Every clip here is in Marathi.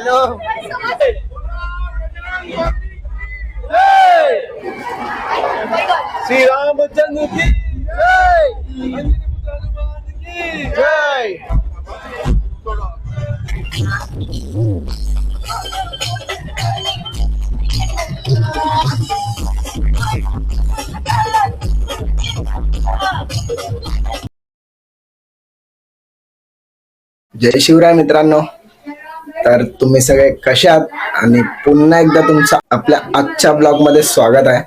हॅलो. श्रीरामचंद्र की जय जय शिवराय मित्रांनो. तर तुम्ही सगळे कसे आहात? आणि पुन्हा एकदा तुमचं आपल्या आजच्या ब्लॉगमध्ये स्वागत आहे.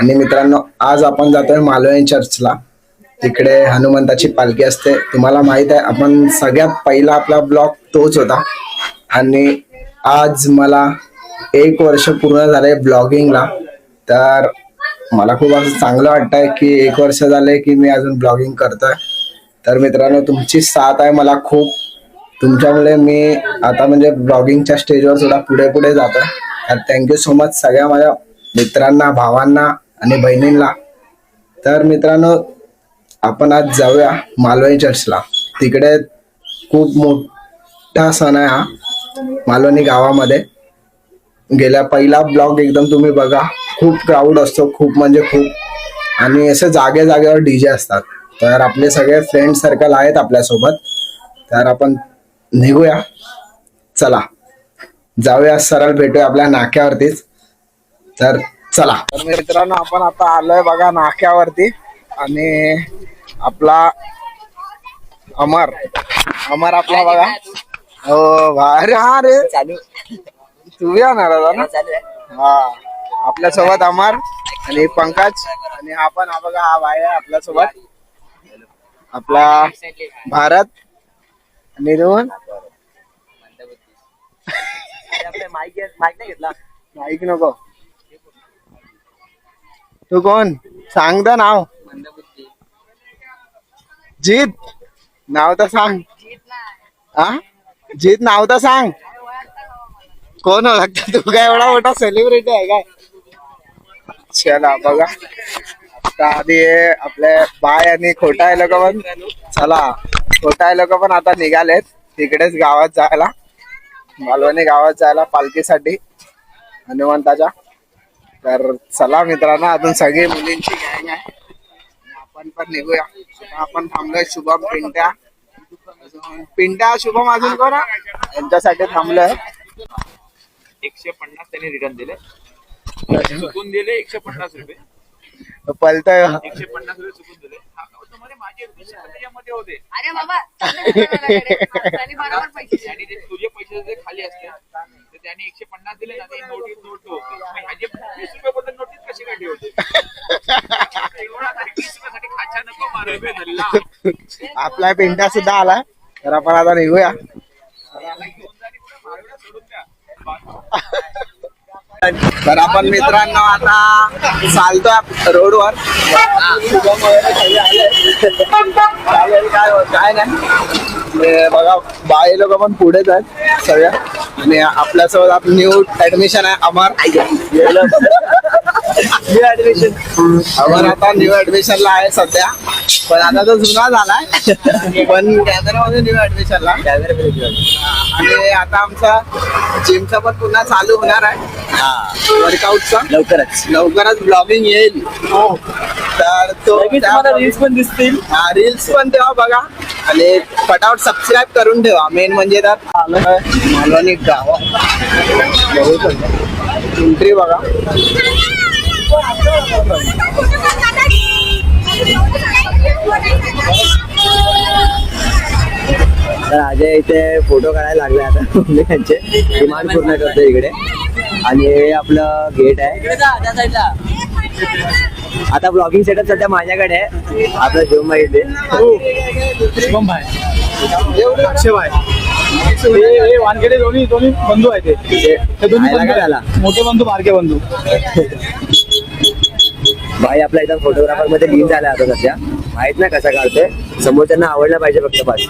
आणि मित्रांनो आज आपण जातोय मालवणी चर्चला. तिकडे हनुमंताची पालखी असते. तुम्हाला माहीत आहे आपण सगळ्यात पहिला आपला ब्लॉग तोच होता. आणि आज मला एक वर्ष पूर्ण झालंय ब्लॉगिंगला. तर मला खूप असं चांगलं वाटतंय की एक वर्ष झालंय की मी अजून ब्लॉगिंग करतोय. तर मित्रांनो तुमची साथ आहे मला खूप. तुमच्यामुळे मी आता म्हणजे ब्लॉगिंगच्या स्टेजवर सुद्धा पुढे पुढे जातो तर थँक्यू सो मच सगळ्या माझ्या मित्रांना भावांना आणि बहिणींना. तर मित्रांनो आपण आज जाऊया मालवणी चर्चला तिकडे खूप मोठा सण आहे हा मालवणी गावामध्ये. गेल्या पहिला ब्लॉग एकदम तुम्ही बघा खूप क्राऊड असतो खूप म्हणजे खूप. आणि असे जागे जागेवर डीजे असतात. तर आपले सगळे फ्रेंड सर्कल आहेत आपल्यासोबत. तर आपण निघूया. चला. जाऊया सरळ भेटूया आपल्या नाक्यावरतीच. तर चला. तर मित्रांनो आपण आता आलोय बघा नाक्यावरती. आणि आपला अमर. अमर आपला बघा. हो भारी. हा रे. चालू. तू येणार ना? हा आपल्यासोबत अमर आणि पंकज आणि हा पण हा बघा हा भाई आपल्यासोबत आपला भारत. आणि माईक नको. तू कोण? सांग द नाव. जीत. नाव तर सांग. हा जीत नाव तर सांग. कोण ओळखत? तू काय एवढा मोठा सेलिब्रिटी आहे काय? चला बघा. आता आधी आपले बाय आणि खोटा आहे लोक पण. चला. खोटा लोक पण आता निघालेत. तिकडेच गावात जायला. मालवणी गावात जायला पालखीसाठी हनुमंताच्या. तर चला मित्रांनो अजून सगळी मुलींची गँग आहे. आपण पण निघूया. आपण थांबलोय शुभम पिंट्या. पिंट्या शुभम अजून कोण यांच्यासाठी थांबलोय. एकशे पन्नास त्यांनी रिटर्न दिले. चुकून दिले एकशे पन्नास रुपये. पलतय एकशे पन्नास रुपये चुकून दिले. हा, तुम्हाला माझे वीस रुपये त्याच्यामध्ये होते. अरे बाबा त्यांनी बरोबर पैसे दिले. आणि ते तुझे पैसे जे खाली असते तर त्यांनी एकशे पन्नास दिले ना ते नोटीस नोट होते. मग ह्याचे वीस रुपये बद्दल नोटीस कशी काय ठेवते? एवढा तरी वीस रुपयासाठी खाचा नको मारू. बे धल्ला. आपला पिंट्या सुद्धा आलाय तर आपण आता निघूया. याला घेऊन जा आणि कुठे मारूला सोडून द्या. तर आपण मित्रांनो आता चालतोय रोडवर. काय होत- काय नाही. हे बघा बाई लोक पण पुढेच आहेत सगळ्या. आणि आपल्यासोबत आप न्यू ऍडमिशन आहे अमर. न्यू ऍडमिशन अमर आता न्यू ऍडमिशनला आहे सध्या. पण आता तो जुना झालाय. पण कॅमेरा मध्ये. न्यू ऍडमिशनला आणि आता आमचा जिमचा पण पुन्हा चालू होणार आहे. वर्कआउटचा लवकरच. लवकरच ब्लॉगिंग येईल. तर तो रील्स पण दिसतील. हा रील्स पण तेव्हा बघा. आणि फटाफट सबस्क्राईब करून ठेवा. मेन म्हणजे तर मालवणी गाव. एंट्री बघा. तर अजय इथे फोटो काढायला लागले आता. मुलींचे डिमांड पूर्ण करतो इकडे. आणि हे आपलं गेट आहे. आता ब्लॉगिंग सेटअप सध्या माझ्याकडे आहे. आपलं भाई. इथे वानखेडे दोन्ही दोन्ही बंधू आहेत ते. ते दोन्ही खायला बंधू काय झाला? आहेत. मोठे बंधू बारके बंधू. भाई आपला इथं फोटोग्राफरमध्ये लीन झाला आता सध्या. माहीत नाही कसा काढतोय. समोरच्यांना आवडला पाहिजे फक्त बस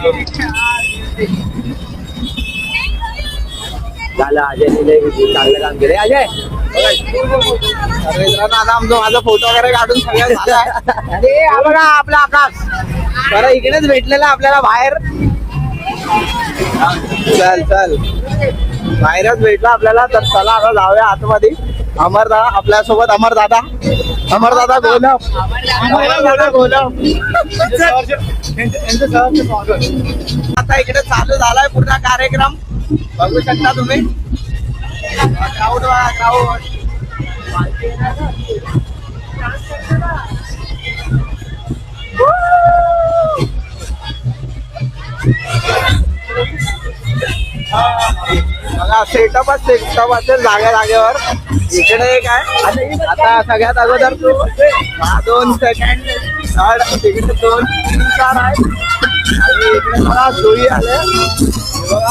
झालं अजय चांगलं काम केलंय अजय! माझा फोटो वगैरे काढून सगळं बघा आपला आकाश. बरं इकडेच भेटलेला आपल्याला बाहेर. चल चल. व्हायरस भेटला आपल्याला तर चला आता जाऊया आतमध्ये. अमरदा आपल्यासोबत अमरदादा अमरदादा गोलम अमरदादा गोलम आता इकडे चालू झालाय पूर्ण कार्यक्रम. बघू शकता तुम्ही. क्राऊड क्राऊड बघा सेटअपच सेटअप असेल जागा जागेवर. इकडे एक आहे. आता सगळ्यात अगोदर तू दोन सेकंड थर्ड तिकडे दोन तीन चार आहे. आणि इकडे मला जोई आले बघा.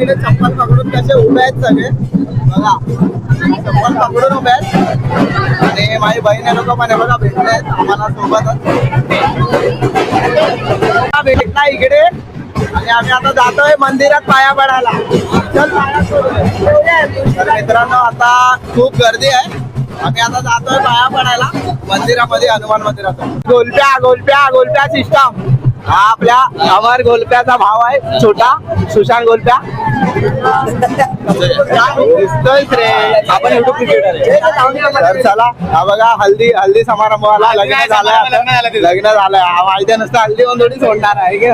इकडे चप्पल पकडून कसे उभे आहेत सगळे? बघा. चप्पल पकडून उभे आहेत. आणि माझी बहीण लोक पण बघा भेटले आहेत आम्हाला सोबतच. भेटला इकडे. आणि आम्ही आता जातोय मंदिरात पाया पडायला. चल पाया मित्रांनो आता खूप गर्दी आहे. आम्ही आता जातोय पाया पडायला. मंदिरामध्ये हनुमान मंदिरात. गोलप्या गोलप्या गोलप्या सिस्टम हा आपल्या अमर गोलप्याचा भाव आहे छोटा सुशांत गोलप्या. दिसतोयच रे. आपण युट्यूब क्रिकेटर तर चला हा बघा हल्दी हल्दी समारंभाला लग्न झालंय आता. लग्न झालंय हा माहिती नसतं हल्दी पण थोडी सोडणार आहे की?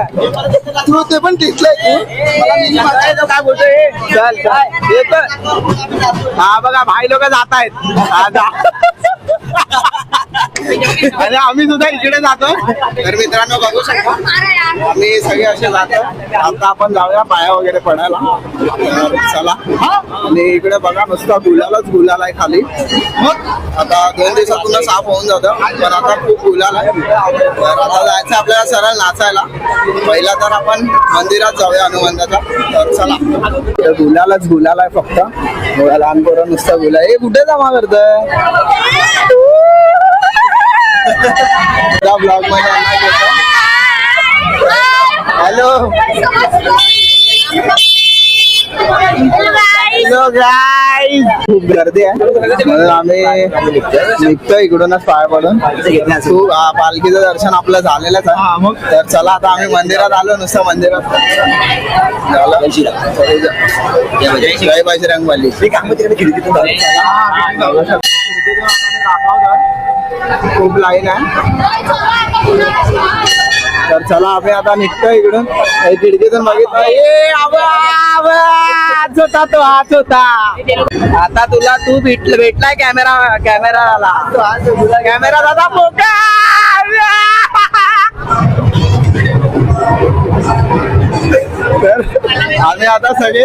तू ते पण दिसलंय तू. काय बोलतोय? चल हा बघा भाई लोक जात आहेत. हा आणि आम्ही सुद्धा इकडे जातो. तर मित्रांनो बघू शकता. आम्ही सगळे असे जातो. आता आपण जाऊया पाया वगैरे पडायला. चला. आणि इकडे बघा नुसता गुलालाच गुलाल आहे खाली. मग आता दोन दिवसात पुन्हा साफ होऊन जातं. पण आता खूप गुलाल आहे. तर आता जायचं आपल्याला सरळ नाचायला. पहिला तर आपण मंदिरात जाऊया हनुमंताचा तर चला. गुलालाच गुलालच गुलाल आहे फक्त. एवढ्या लहान पोरं नुसतं गुलाल. हे कुठे जमा करत खूप गर्दी आहे. म्हणून आम्ही निघतो इकडूनच पाया पडून खूप हा, पालखीचं दर्शन आपलं झालेलंच आहे. तर चला आता आम्ही मंदिरात आलो नुसतं मंदिरात? जय बजरंग खूप लाईन आहे. तर चला आम्ही आता निघतो इकडून. हे खिडकीतून बघितलं. तो हाच होता आता तुला तू भेट भेटलाय कॅमेरा कॅमेराला. कॅमेरा दादा पोका तर आम्ही आता सगळे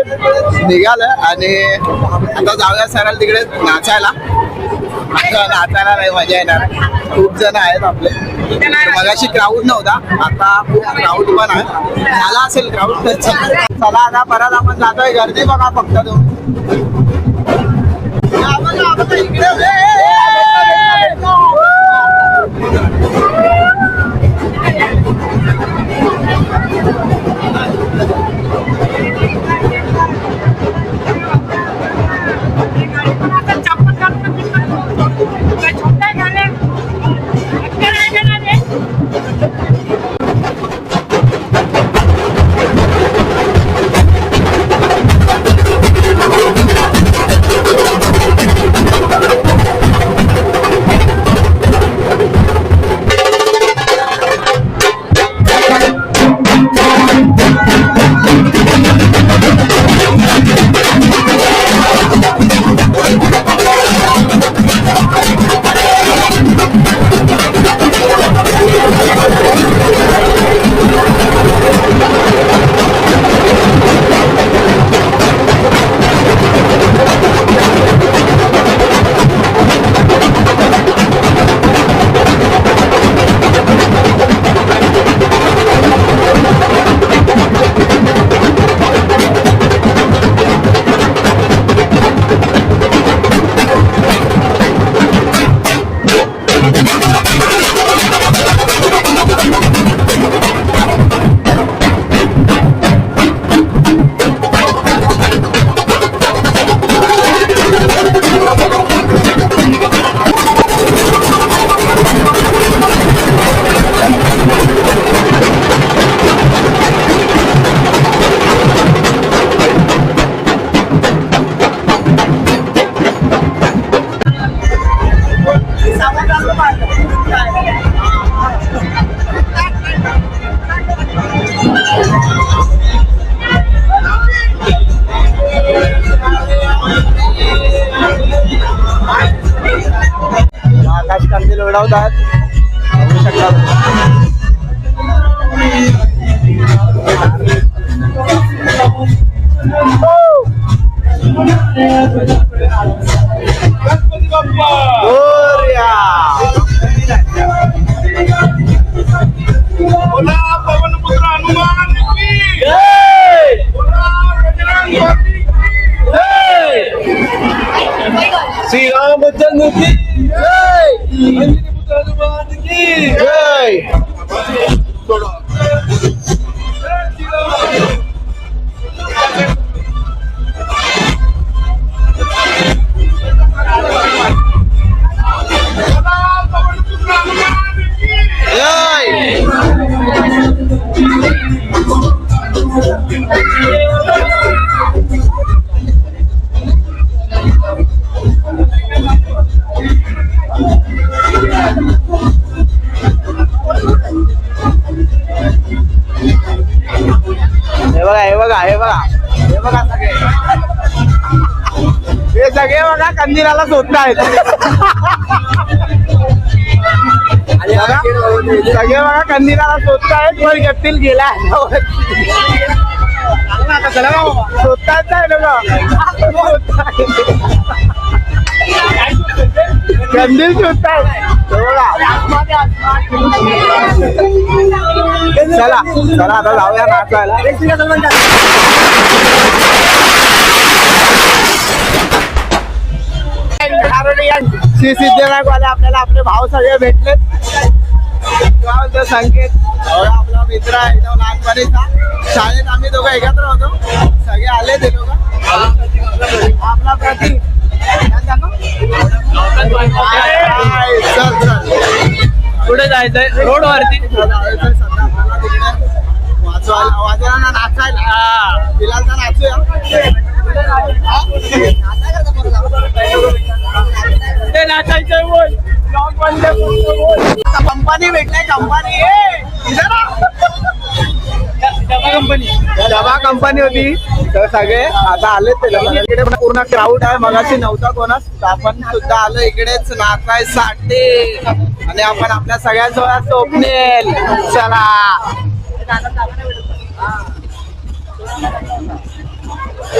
निघाल आणि आता जाऊया सरळ तिकडे नाचायला. नाचायला नाही मजा येणार. खूप जण आहेत आपले. मगाशी क्राऊड नव्हता. आता क्राऊड पण आहे. झाला असेल क्राऊड तर चला आता परत आपण जातोय गर्दी बघा फक्त तो इकडे. सगळे बघा. कंदिराला शोधत आहेत बघा, सगळे बघा कंदिलाला शोधतायत वर गत्तील गेला शोधतायत नाही लोक. कंदील बघा. चला चला आता जाऊया नाचायला. श्री सिद्धनाथ वाले आपल्याला आपले भाव सगळे भेटले संकेत. आपला मित्र आहे एकदम लहानपणीचा शाळेत आम्ही दोघं एकत्र होतो. सगळे आले ते लोक आपला प्रतीक चल पुढे जायचंय? रोड वरती. वाजवायला नाचायला. फिलहाल तर नाचूया. ते नाचायचंय बोल कंपनी भेटले कंपनी कंपनी कंपनी होती. तर सगळे आता आले ते. इकडे पण पूर्ण क्राऊड आहे. मगाशी नव्हता कोणाच आपण सुद्धा आलो इकडेच. नाचायसाठी आणि आपण आपल्या सगळ्यांसोबत स्वप्नेल चला. I'm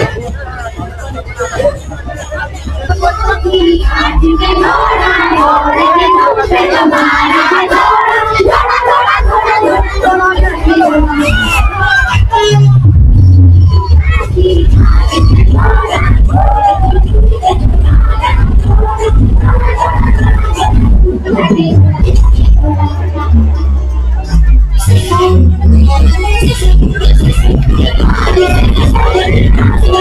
gonna go to. I'm gonna go to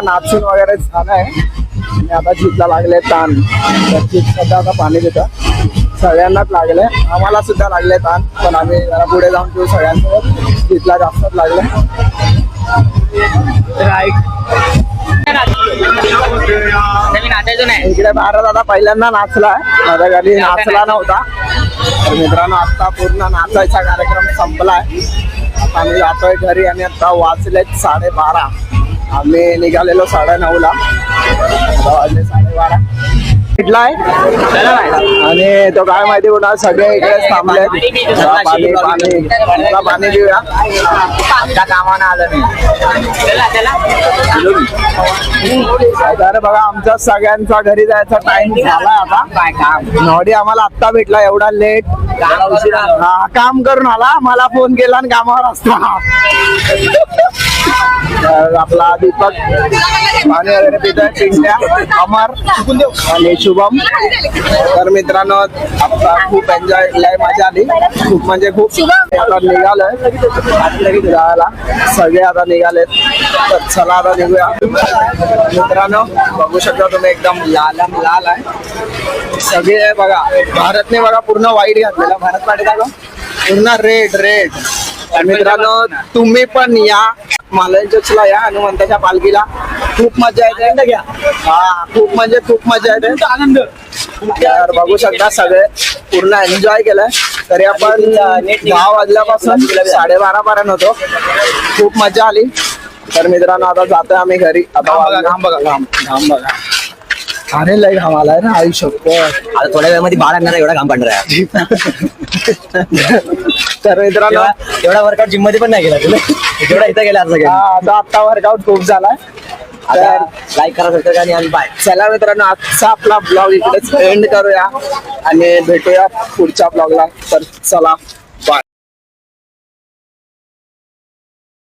पूर्ण नाचून वगैरे झालाय आणि आता जीतला लागले ताण. तर जीत आता पाणी देतं. सगळ्यांनाच लागले. आम्हाला सुद्धा लागले ताण. पण आम्ही जरा पुढे जाऊन ठेवू सगळ्यांसोबत जीतला जास्तच लागले. इकडे भारत आता पहिल्यांदा नाचला माझ्या घरी नाचला नव्हता. तर मित्रांनो आता पूर्ण नाचायचा कार्यक्रम संपलाय आता आम्ही जातोय घरी आणि आता वाजलेत साडेबारा. आम्ही निघालेलो साडे नऊला आता वाजले साडेबारा. कुठलाय आणि तो काय माहिती कुठला सगळे इकडे थांबले. पाणी पाणी. मला पाणी देऊया कामानं आलं तर बघा आमचा सगळ्यांचा घरी जायचा टाइम झाला आता. काय काम? नॉडी आम्हाला आत्ता भेटला एवढा लेट हा काम करून आला. मला फोन केला आणि कामावर असता. आपला दीपक पाणी वगैरे पिंट्या अमर आणि शुभम. तर मित्रांनो आता खूप एन्जॉय केलाय मजा आली. खूप म्हणजे खूप आता निघालोय. जायला. सगळे आता निघालेत. तर चला आता निघूया. मित्रांनो बघू शकता तुम्ही एकदम लाल लाल आहे. सगळे बघा. भारतने बघा पूर्ण वाईट घातलेला. भारत पाटील का? पूर्ण रेड रेड तर मित्रांनो तुम्ही पण या. चर्चला या. हनुमंताच्या पालखीला. खूप मजा येते. हा खूप म्हणजे खूप मजा येते. आनंद. तर बघू शकता सगळे पूर्ण एन्जॉय केलंय. तरी आपण दहा वाजल्यापासून साडेबारा पर्यंत होतो. खूप मजा आली. तर मित्रांनो आता जातोय आम्ही घरी. आता घाम बघा, घाम बघा. घाम घाम बघा. अरे लय घाम आलाय ना. आई शपथ आता थोड्या वेळामध्ये बाळ आणणार एवढा काम पडणार आहे. तर मित्रांनो एवढा एवढा वर्कआउट जिममध्ये पण नाही गेला तुला जेवढा इथं गेला असं आता आता वर्कआउट खूप झालाय. तर लाईक करा सबस्क्राईब आणि बाय चला मित्रांनो आजचा आपला ब्लॉग इकडेच एंड करूया आणि भेटूया पुढच्या ब्लॉगला तर चला.